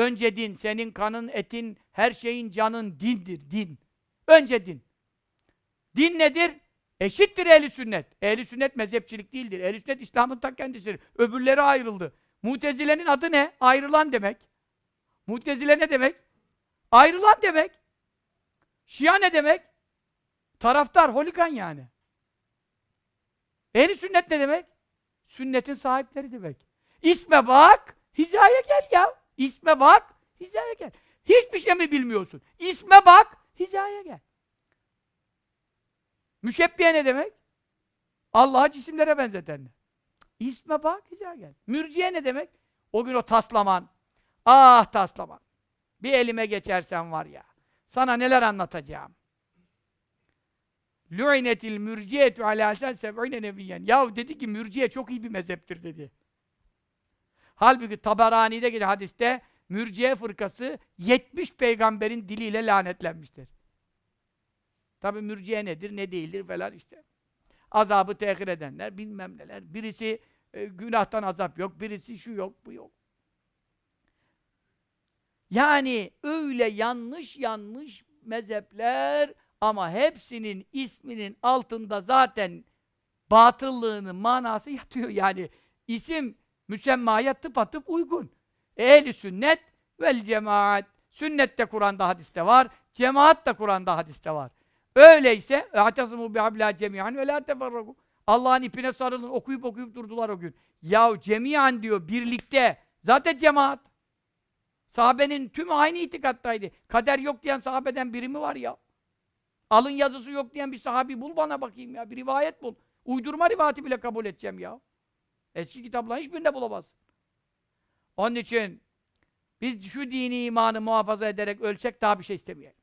Önce din, senin kanın, etin, her şeyin canın dindir, din. Önce din. Din nedir? Eşittir ehli sünnet. Ehli sünnet mezhepçilik değildir. Ehli sünnet İslam'ın ta kendisidir. Öbürleri ayrıldı. Mutezile'nin adı ne? Ayrılan demek. Mutezile ne demek? Ayrılan demek. Şia ne demek? Taraftar, holigan yani. Ehli sünnet ne demek? Sünnetin sahipleri demek. İsme bak, hizaya gel ya. İsme bak, hizaya gel. Hiçbir şey mi bilmiyorsun? İsme bak, hizaya gel. Müşebbiye ne demek? Allah'a cisimlere benzetenler. İsme bak, hizaya gel. Mürciye ne demek? O gün o taslaman. Ah taslaman. Bir elime geçersen var ya. Sana neler anlatacağım. Lu'inetil mürciyetu ala sen seb'ine nebiyyen. Yahu dedi ki mürciye çok iyi bir mezheptir dedi. Halbuki Taberani'de gelen hadiste mürciye fırkası 70 peygamberin diliyle lanetlenmiştir. Tabi mürciye nedir, ne değildir falan işte. Azabı tehir edenler, bilmem neler. Birisi e, günahtan azap yok, birisi şu yok, bu yok. Yani öyle yanlış yanlış mezhepler ama hepsinin isminin altında zaten batıllığının manası yatıyor. Yani isim müsemmaya tıpatıp uygun. Ehli sünnet vel cemaat. Sünnet de Kur'an'da hadiste var. Cemaat da Kur'an'da hadiste var. Öyleyse اَعْتَصِمُوا بِعَبْلَا جَمِيعًا وَلَا تَفَرَّقُوا Allah'ın ipine sarılın, okuyup okuyup durdular o gün. Yahu cemiyan diyor, birlikte. Zaten cemaat. Sahabenin tüm aynı itikattaydı. Kader yok diyen sahabeden biri mi var ya? Alın yazısı yok diyen bir sahabi bul bana bakayım ya. Bir rivayet bul. Uydurma rivayeti bile kabul edeceğim ya. Eski kitapların hiçbirinde bulamazsın. Onun için biz şu dini imanı muhafaza ederek ölsek daha bir şey istemeyelim.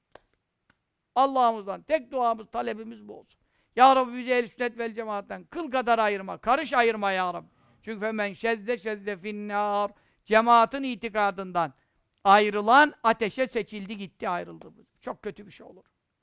Allah'ımızdan tek duamız, talebimiz bu olsun. Ya Rabbi bizi ehl sünnet vel cemaatten kıl kadar ayırma, karış ayırma ya Rabbi. Çünkü femen şedde şedde finnâr cemaatin itikadından ayrılan ateşe seçildi gitti ayrıldı. Çok kötü bir şey olur.